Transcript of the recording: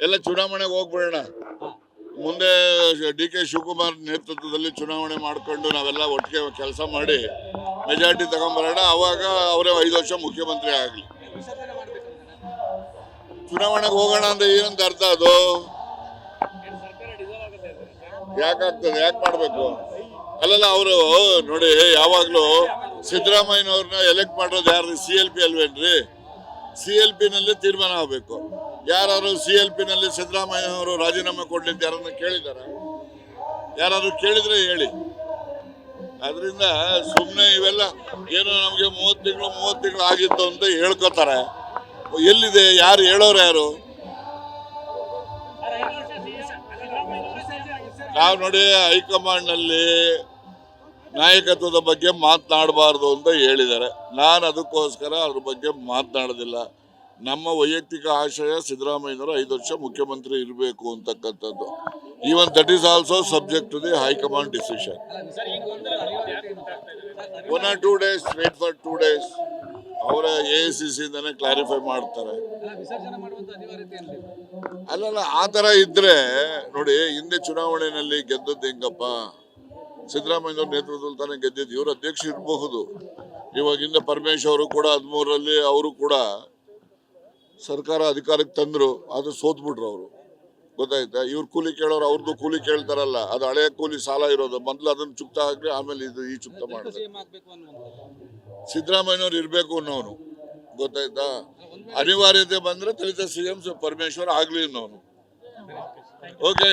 ಎಲ್ಲ ಚುನಾವಣೆಗೆ ಹೋಗ್ಬಿಡೋಣ. ಮುಂದೆ ಡಿ ಕೆ ಶಿವಕುಮಾರ್ ನೇತೃತ್ವದಲ್ಲಿ ಚುನಾವಣೆ ಮಾಡ್ಕೊಂಡು ನಾವೆಲ್ಲ ಒಟ್ಟಿಗೆ ಕೆಲಸ ಮಾಡಿ ಮೆಜಾರಿಟಿ ತಗೊಂಬರೋಣ. ಅವಾಗ ಅವರೇ ಐದು ವರ್ಷ ಮುಖ್ಯಮಂತ್ರಿ ಆಗಲಿ. ಚುನಾವಣೆಗೆ ಹೋಗೋಣ ಅಂದ್ರೆ ಏನಂತ ಅರ್ಥ ಅದು? ಯಾಕಾಗ್ತದೆ? ಯಾಕೆ ಮಾಡಬೇಕು? ಅಲ್ಲಲ್ಲ ಅವರು ನೋಡಿ ಯಾವಾಗಲೂ ಸಿದ್ದರಾಮಯ್ಯನವ್ರನ್ನ ಎಲೆಕ್ಟ್ ಮಾಡೋದು ಯಾರು ಸಿ ಎಲ್ ಪಿ ಅಲ್ವೇನ್ರಿ? ಸಿ ಎಲ್ ಪಿ ನಲ್ಲಿ ತೀರ್ಮಾನ ಆಗಬೇಕು. ಯಾರು ಸಿ ಎಲ್ ಪಿ ನಲ್ಲಿ ಸಿದ್ದರಾಮಯ್ಯನವರು ರಾಜೀನಾಮೆ ಕೊಡ್ಲಿ ಅಂತ ಯಾರನ್ನ ಕೇಳಿದ್ದಾರೆ? ಯಾರಾದ್ರು ಕೇಳಿದ್ರೆ ಹೇಳಿ. ಅದರಿಂದ ಸುಮ್ಮನೆ ಇವೆಲ್ಲ ಏನೋ ನಮಗೆ ಮೂವತ್ತು ತಿಂಗಳು ಮೂವತ್ತು ತಿಂಗಳು ಆಗಿತ್ತು ಅಂತ ಹೇಳ್ಕೊತಾರೆ. ಎಲ್ಲಿದೆ? ಯಾರು ಹೇಳೋರು ಯಾರು? ನಾವು ನೋಡಿ ಹೈಕಮಾಂಡ್ನಲ್ಲಿ ನಾಯಕತ್ವದ ಬಗ್ಗೆ ಮಾತನಾಡಬಾರ್ದು ಅಂತ ಹೇಳಿದ್ದಾರೆ. ನಾನು ಅದಕ್ಕೋಸ್ಕರ ಅದ್ರ ಬಗ್ಗೆ ಮಾತನಾಡೋದಿಲ್ಲ. ನಮ್ಮ ವೈಯಕ್ತಿಕ ಆಶಯ ಸಿದ್ದರಾಮಯ್ಯನವರು ಐದು ವರ್ಷ ಮುಖ್ಯಮಂತ್ರಿ ಇರಬೇಕು ಅಂತಕ್ಕಂಥದ್ದು. Even that is also subject to the high command decision one or two days wait for two days ಅವರ ಎ ಸಿ ಸಿಂದನೇ ಕ್ಲಾರಿಫೈ ಮಾಡ್ತಾರೆ. ಅಲ್ಲಲ್ಲ, ಆ ಥರ ಇದ್ರೆ ನೋಡಿ, ಹಿಂದೆ ಚುನಾವಣೆಯಲ್ಲಿ ಗೆದ್ದದ್ದು ಹೆಂಗಪ್ಪ? ಸಿದ್ದರಾಮಯ್ಯವ್ರ ನೇತೃತ್ವದಲ್ಲಿ ತಾನೇ ಗೆದ್ದಿದ್ದು. ಇವರು ಅಧ್ಯಕ್ಷ ಇರಬಹುದು. ಇವಾಗಿಂದ ಹಿಂದೆ ಪರಮೇಶ್ ಅವರು ಕೂಡ ಹದಿಮೂರರಲ್ಲಿ ಅವರು ಕೂಡ ಸರ್ಕಾರ ಅಧಿಕಾರಕ್ಕೆ ತಂದ್ರು ಅದು ಸೋತ್ಬಿಟ್ರು ಅವರು. ಗೊತ್ತಾಯ್ತಾ? ಇವ್ರು ಕೂಲಿ ಕೇಳೋರು ಅವ್ರದ್ದು ಕೂಲಿ ಕೇಳ್ತಾರಲ್ಲ ಅದು ಹಳೆಯ ಕೂಲಿ ಸಾಲ ಇರೋದು. ಮೊದಲು ಅದನ್ನ ಚುಕ್ತ ಹಾಕಿ ಆಮೇಲೆ ಇದು ಈ ಚುಕ್ತ ಮಾಡಿದ್ರು ಸಿದ್ದರಾಮಯ್ಯವ್ರು ಸಿದ್ದರಾಮಯ್ಯನವ್ರು ಇರಬೇಕು ಅನ್ನೋನು ಗೊತ್ತಾಯ್ತಾ? ಅನಿವಾರ್ಯತೆ ಬಂದ್ರೆ ದಲಿತ ಸಿ ಎಂ ಪರಮೇಶ್ವರ್ ಆಗ್ಲಿ ಅನ್ನೋನು ಓಕೆ.